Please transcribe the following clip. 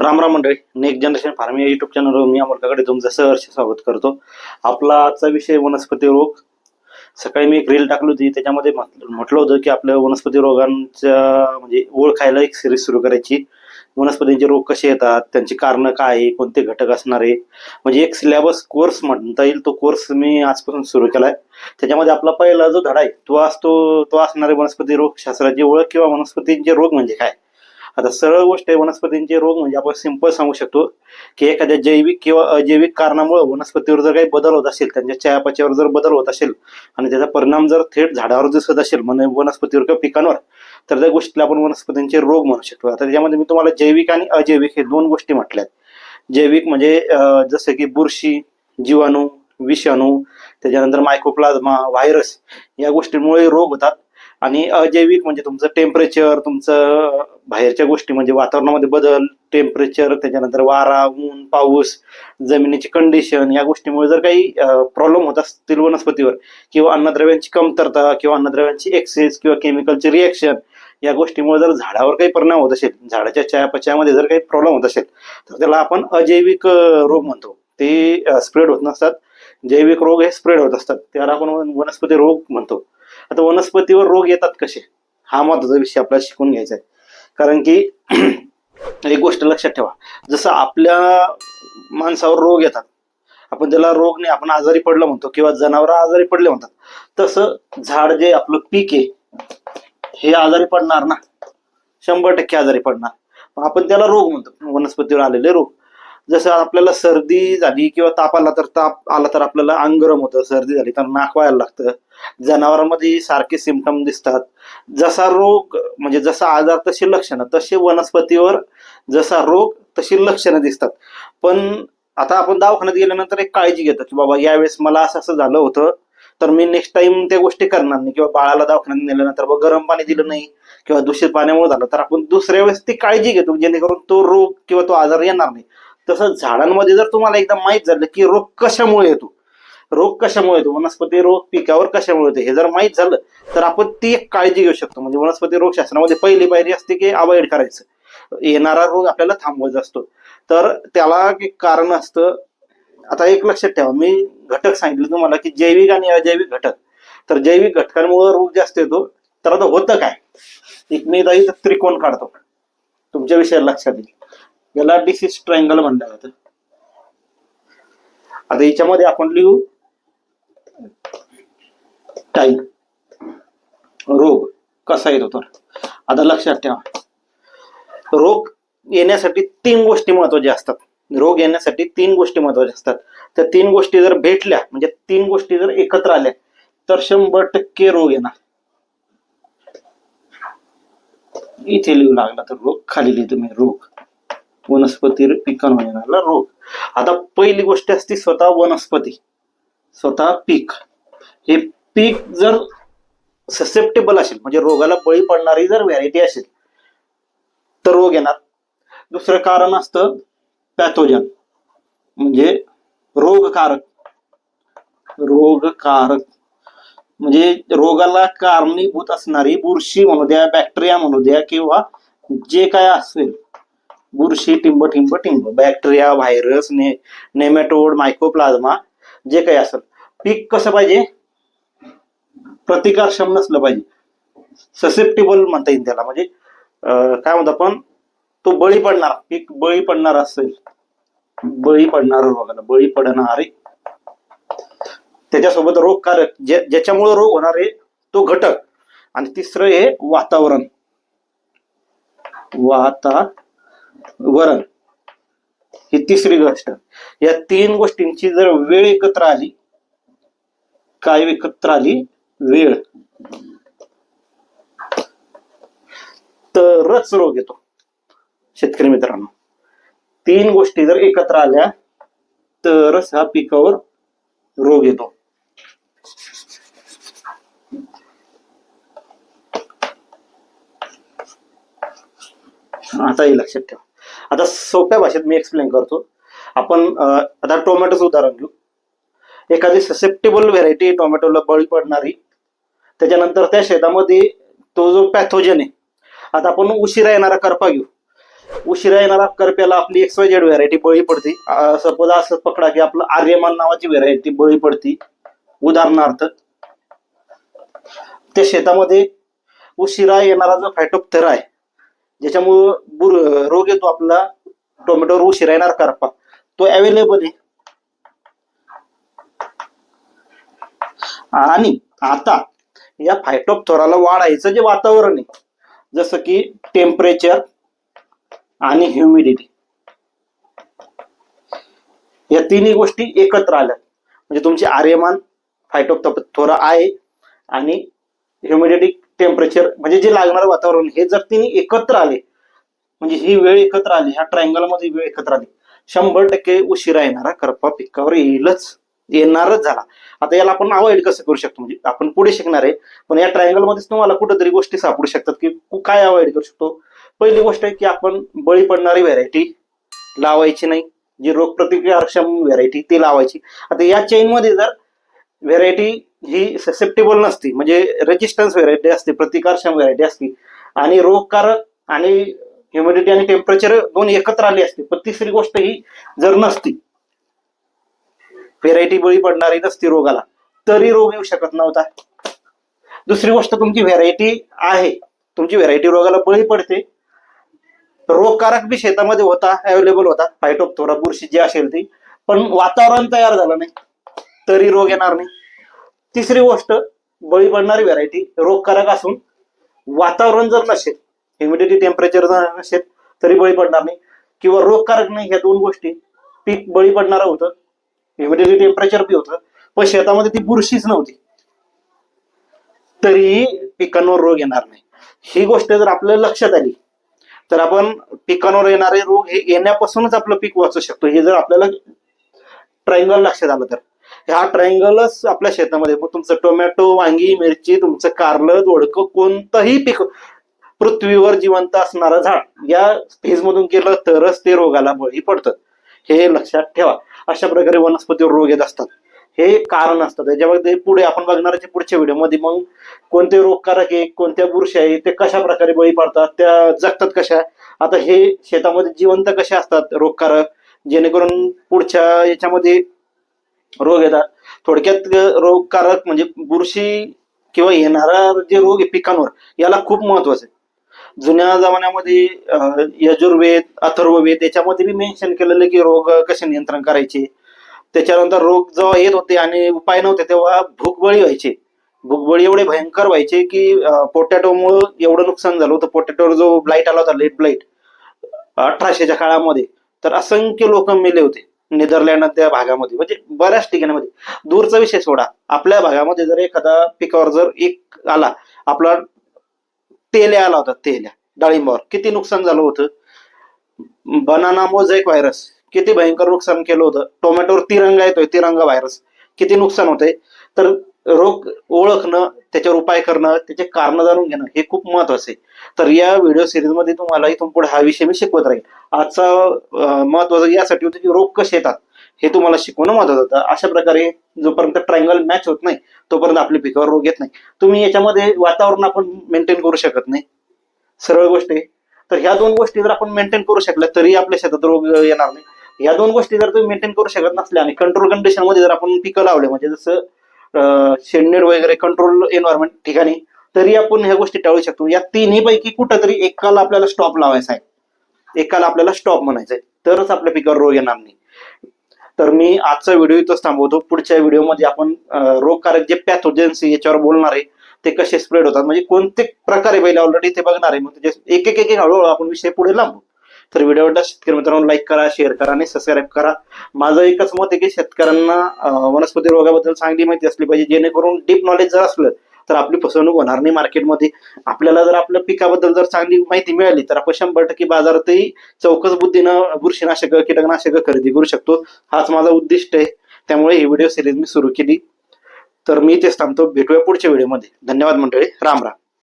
राम राम मंडळी next generation farming या YouTube चॅनलवर मी अमोलकाकडे तुमचं सहर्ष स्वागत करतो. आपला आजचा विषय वनस्पती रोग. सकाळी मी एक रील टाकली होती त्याच्यामध्ये म्हटलं होतं की आपल्या वनस्पती रोगांच्या म्हणजे ओळखायला एक सिरीज सुरू करायची. वनस्पतींचे रोग कसे येतात त्यांची कारणं काय आहे, कोणते घटक असणार आहे? म्हणजे एक सिलेबस कोर्स म्हणता येईल तो कोर्स मी आजपासून सुरू केला आहे त्याच्यामध्ये आपला पहिला जो धडा आहे तो असतो तो असणारे वनस्पती रोग शास्त्राची ओळख किंवा वनस्पतींचे रोग म्हणजे काय? आता सरळ गोष्ट आहे वनस्पतींचे रोग म्हणजे आपण सिंपल सांगू शकतो की एखाद्या जैविक किंवा अजैविक कारणामुळे वनस्पतीवर जर काही बदल होत असेल त्यांच्या चयापचयावर जर बदल होत असेल आणि त्याचा परिणाम जर थेट झाडावर दिसत असेल म्हणजे वनस्पतीवर किंवा पिकांवर तर त्या गोष्टीला आपण वनस्पतींचे रोग म्हणू शकतो. आता त्याच्यामध्ये मी तुम्हाला जैविक आणि अजैविक हे दोन गोष्टी म्हटल्यात. जैविक म्हणजे जसं की बुरशी जीवाणू विषाणू त्याच्यानंतर मायक्रोप्लाझ्मा व्हायरस या गोष्टींमुळे रोग होतात. आणि अजैविक म्हणजे तुमचं टेम्परेचर तुमचं बाहेरच्या गोष्टी म्हणजे वातावरणामध्ये बदल टेम्परेचर त्याच्यानंतर वारा ऊन पाऊस जमिनीची कंडिशन या गोष्टीमुळे जर काही प्रॉब्लेम होत असतील वनस्पतीवर किंवा अन्नद्रव्यांची कमतरता किंवा अन्नद्रव्यांची एक्सेस किंवा केमिकलचे रिॲक्शन या गोष्टीमुळे जर झाडावर काही परिणाम होत असेल झाडाच्या चयापचयामध्ये जर काही प्रॉब्लेम होत असेल तर त्याला आपण अजैविक रोग म्हणतो. ते स्प्रेड होत नसतात. जैविक रोग हे स्प्रेड होत असतात. त्याला आपण वन- वनस्पती रोग म्हणतो. आता वनस्पतीवर रोग येतात कसे? हा महत्त्वाचा विषय आपल्याला शिकून घ्यायचा आहे. कारण की एक गोष्ट लक्षात ठेवा. जसं आपल्या माणसावर रोग येतात आपण त्याला रोग नाही आपण आजारी पडलं म्हणतो किंवा जनावर आजारी पडले म्हणतात तसं झाड जे आपलं पीक आहे हे आजारी पडणार ना. शंभर टक्के आजारी पडणार. आपण त्याला रोग म्हणतो. वनस्पतीवर आलेले रोग. जसं आपल्याला सर्दी झाली किंवा ताप आला तर ताप आला तर आपल्याला अंग गरम होतं सर्दी झाली तर नाक व्हायला लागतं. जनावरांमध्ये सारखे सिमटम दिसतात. जसा रोग म्हणजे जसा आजार तशी लक्षणं तसे वनस्पतीवर जसा रोग तशी लक्षणं दिसतात. पण आता आपण दवाखान्यात गेल्यानंतर एक काळजी घेतो की बाबा यावेळेस मला असं असं झालं होतं तर मी नेक्स्ट टाइम त्या गोष्टी करणार नाही. किंवा बाळाला दवाखान्यात नेल्यानंतर गरम पाणी दिलं नाही किंवा दूषित पाण्यामुळे झालं तर आपण दुसऱ्या वेळेस ती काळजी घेतो जेणेकरून तो रोग किंवा तो आजार येणार नाही. तसं झाडांमध्ये जर तुम्हाला एकदा माहीत झालं की रोग कशामुळे येतो रोग कशामुळे येतो वनस्पती रोग पिकावर कशामुळे येतो हे जर माहीत झालं तर आपण ती एक काळजी घेऊ शकतो. म्हणजे वनस्पती रोगशास्त्रामध्ये पहिली पायरी असते की अवॉइड करायचं. येणारा रोग आपल्याला थांबवायचा असतो. तर त्याला एक कारण असतं. आता एक लक्षात ठेवा मी घटक सांगितले तुम्हाला की जैविक आणि अजैविक घटक. तर जैविक घटकांमुळे रोग जास्त येतो. तर आता होतं काय? एक मी तर त्रिकोण काढतो. तुमच्या विषयाला लक्षात येईल. याला डिसीज ट्रायंगल म्हणलं जातं आता याच्यामध्ये आपण लिहू. टाईप रोग कसा येतो तर? आता लक्षात ठेवा. रोग येण्यासाठी तीन गोष्टी महत्त्वाच्या असतात. रोग येण्यासाठी तीन गोष्टी महत्त्वाच्या असतात. त्या तीन गोष्टी जर भेटल्या म्हणजे तीन गोष्टी जर एकत्र आल्या तर शंभर टक्के रोग येणार. इथे लिहू लागला तर रोग खाली लिहितो मी रोग. वनस्पती पिकांना येणारा रोग. आता पहिली गोष्ट असते स्वतः वनस्पती. स्वतः पीक. हे पीक जर ससेप्टेबल असेल म्हणजे रोगाला बळी पडणारी जर व्हॅरायटी असेल तर रोग येणार. दुसरं कारण असतं पॅथोजन म्हणजे रोगकारक. रोगकारक. म्हणजे रोगाला कारणीभूत असणारी बुरशी म्हणू द्या बॅक्टेरिया म्हणू द्या किंवा जे काय असेल बुरशी टिंब टिंब टिंब. बॅक्टेरिया व्हायरस ने नेमॅटोड मायक्रोप्लाझ्मा जे काही असेल. पीक कसं पाहिजे? प्रतिकारक्षम नसलं पाहिजे. ससेप्टेबल म्हणता येईल त्याला. म्हणजे काय म्हणतो आपण? तो बळी पडणार. पीक बळी पडणार असेल. बळी पडणार रोगाला बळी पडणारे त्याच्यासोबत रोगकारक जे ज्याच्यामुळे रोग होणार आहे तो घटक. आणि तिसरं आहे वातावरण. वरण. ही तिसरी गोष्ट. या तीन गोष्टींची जर वेळ एकत्र आली काय एकत्र आली? वेळ. तरच रोग येतो. शेतकरी मित्रांनो तीन गोष्टी जर एकत्र आल्या तरच हा पिकावर रोग येतो. आता हे लक्षात ठेवा. आता सोप्या भाषेत मी एक्सप्लेन करतो. आपण आता टोमॅटोचं उदाहरण घेऊ. एखादी ससेप्टेबल व्हेरायटी टोमॅटोला बळी पडणारी त्याच्यानंतर त्या शेतामध्ये तो जो पॅथोजन आहे आता आपण उशिरा येणारा करपा घेऊ. उशिरा येणारा करप्याला आपली एक्स वाय जेड व्हेरायटी बळी पडते. सपोज असं पकडा की आपलं आर्यमान नावाची व्हेरायटी बळी पडती. उदाहरणार्थ त्या शेतामध्ये उशिरा येणारा जो फायटोप्थेरा आहे ज्याच्यामुळं बुर रोग येतो आपला टोमॅटोवर उशिरा येणार करपा. तो अवेलेबल आहे. आणि आता या फायटोपथोराला वाढायचं जे वातावरण आहे जसं की टेम्परेचर आणि ह्युमिडिटी या तिन्ही गोष्टी एकत्र आल्या. म्हणजे तुमची आर्यमान फायटोपथोरा आहे आणि ह्युमिडिटी टेम्परेचर म्हणजे जे लागणारं वातावरण हे जर तिने एकत्र आले म्हणजे ही वेळ एकत्र आली ह्या ट्रायंगलमध्ये वेळ एकत्र आली शंभर टक्के उशिरा येणारा करपा पिकावर येईलच येणारच झाला. आता याला आपण अवॉइड कसं करू शकतो? म्हणजे आपण पुढे शिकणार आहे पण या ट्रायंगल मध्येच तुम्हाला कुठेतरी गोष्टी सापडू शकतात की काय अवॉइड करू शकतो? पहिली गोष्ट आहे की आपण बळी पडणारी व्हेरायटी लावायची नाही जी रोगप्रतिकारक्षम व्हेरायटी ती लावायची. आता या चेनमध्ये जर व्हेरायटी ही ससेप्टेबल नसती. म्हणजे रेजिस्टन्स व्हेरायटी असते प्रतिकारक्षम व्हेरायटी असते. आणि रोगकारक आणि ह्युमिडिटी आणि टेम्परेचर दोन एकत्र आले असते. पण तिसरी गोष्ट ही जर नसती व्हेरायटी बळी पडणारी नसती रोगाला तरी रोग येऊ शकत नव्हता. दुसरी गोष्ट तुमची व्हेरायटी आहे. तुमची व्हेरायटी रोगाला बळी पडते. रोगकारक बी शेतामध्ये होता अवेलेबल होता. फायटोप्थोरा बुरशी जी असेल ती. पण वातावरण तयार झालं नाही. तरी रोग येणार नाही. तिसरी गोष्ट बळी पडणारी व्हरायटी रोगकारक असून वातावरण जर नसेल ह्युमिडिटी टेम्परेचर जर नसेल तरी बळी पडणार नाही. किंवा रोगकारक नाही ह्या दोन गोष्टी. पीक बळी पडणारं होतं ह्युमिडिटी टेम्परेचर बी होतं पण शेतामध्ये ती बुरशीच नव्हती. तरीही पिकांवर रोग येणार नाही. ही गोष्ट जर आपल्या लक्षात आली तर आपण पिकांवर येणारे रोग हे येण्यापासूनच आपलं पीक वाचू शकतो. हे जर आपल्याला ट्रायंगल लक्षात आलं तर. ह्या ट्रायंगलच आपल्या शेतामध्ये. मग तुमचं टोमॅटो वांगी मिरची तुमचं कारलं दोडकं कोणतंही पीक पृथ्वीवर जिवंत असणारं झाड या फेजमधून केलं गेलं तरच ते रोगाला बळी पडतं. हे लक्षात ठेवा. अशा प्रकारे वनस्पतीवर रोग येत असतात. हे कारण असतं त्याच्यामध्ये पुढे आपण बघणार आहे पुढच्या व्हिडिओमध्ये मग कोणते रोगकारक आहे कोणत्या बुरशी आहे ते कशा प्रकारे बळी पडतात त्या जगतात कशा? आता हे शेतामध्ये जिवंत कशा असतात रोगकारक? जेणेकरून पुढच्या याच्यामध्ये रोग येतात. थोडक्यात रोगकारक म्हणजे बुरशी किंवा येणारा जे रोग आहे पिकांवर याला खूप महत्वाचं आहे. जुन्या जमान्यामध्ये यजुर्वेद अथर्ववेद याच्यामध्ये मी मेन्शन केलेलं की रोग कसे नियंत्रण करायचे. त्याच्यानंतर रोग जेव्हा येत होते आणि उपाय नव्हते तेव्हा भूकबळी व्हायचे. भूकबळी एवढे भयंकर व्हायचे की पोटॅटोमुळं एवढं नुकसान झालं होतं. पोटॅटोवर जो ब्लाईट आला होता लेट ब्लाईट अठराशेच्या काळामध्ये तर असंख्य लोक मेले होते. नेदरलँड त्या भागामध्ये म्हणजे बऱ्याच ठिकाणामध्ये. दूरचा विषय सोडा. आपल्या भागामध्ये जर एखादा पिकावर जर एक आला आपला तेल्या आला होता तेल्या डाळिंबावर. किती नुकसान झालं होतं? Banana mosaic virus. किती भयंकर नुकसान केलं होतं? टोमॅटोवर तिरंगा येतोय तिरंगा व्हायरस. किती नुकसान होतंय? तर रोग ओळखणं त्याच्यावर उपाय करणं त्याचे कारण जाणून घेणं हे खूप महत्वाचं आहे. तर या व्हिडिओ सिरीजमध्ये तुम्हाला इथून पुढे हा विषय मी शिकवत राहील आजचा महत्वाचं यासाठी होतं की रोग कसे येतात हे तुम्हाला शिकवणं महत्वाचं होतं. अशा प्रकारे जोपर्यंत ट्रायंगल मॅच होत नाही तोपर्यंत आपल्या पिकावर रोग येत नाही. तुम्ही याच्यामध्ये वातावरण आपण मेंटेन करू शकत नाही. सरळ गोष्ट आहे. तर ह्या दोन गोष्टी जर आपण मेंटेन करू शकल्या तरी आपल्या शेतात रोग येणार नाही. या दोन गोष्टी जर तुम्ही मेंटेन करू शकत नसल्या आणि कंट्रोल कंडिशनमध्ये जर आपण पिकं लावले म्हणजे जसं शेडनेड वगैरे कंट्रोल एन्व्हायरमेंट ठिकाणी तरी आपण ह्या गोष्टी टाळू शकतो. या तिन्ही पैकी कुठंतरी एकाला आपल्याला स्टॉप लावायचा आहे. एकाला आपल्याला स्टॉप म्हणायचा आहे तरच आपल्या पिकावर रोग येणार नाही. तर मी आजचा व्हिडिओ इथंच थांबवतो. पुढच्या व्हिडिओमध्ये आपण रोगकारक जे पॅथोजेन्स याच्यावर बोलणार आहे ते कसे स्प्रेड होतात. म्हणजे कोणते प्रकारे पहिले ऑलरेडी ते बघणार आहे. मग त्याचे एक एक एक एक हळूहळू आपण विषय पुढे लांबू तर व्हिडिओला शेतकरी मित्रांनो लाईक करा शेअर करा आणि सबस्क्राईब करा. माझं एकच मत आहे की शेतकऱ्यांना वनस्पती रोगाबद्दल चांगली माहिती असली पाहिजे जेणेकरून डीप नॉलेज जर असलं तर आपली फसवणूक होणार नाही मार्केटमध्ये आपल्याला जर आपल्या पिकाबद्दल जर चांगली माहिती मिळाली तर आपण शंभर टक्के बाजारातही चौकस बुद्धीनं बुरशीनाशक कीटकनाशक खरेदी करू शकतो. हाच माझा उद्दिष्ट आहे. त्यामुळे ही व्हिडिओ सिरीज मी सुरू केली. तर मी तेच थांबतो. भेटूया पुढच्या व्हिडिओमध्ये धन्यवाद मंडळी. राम राम.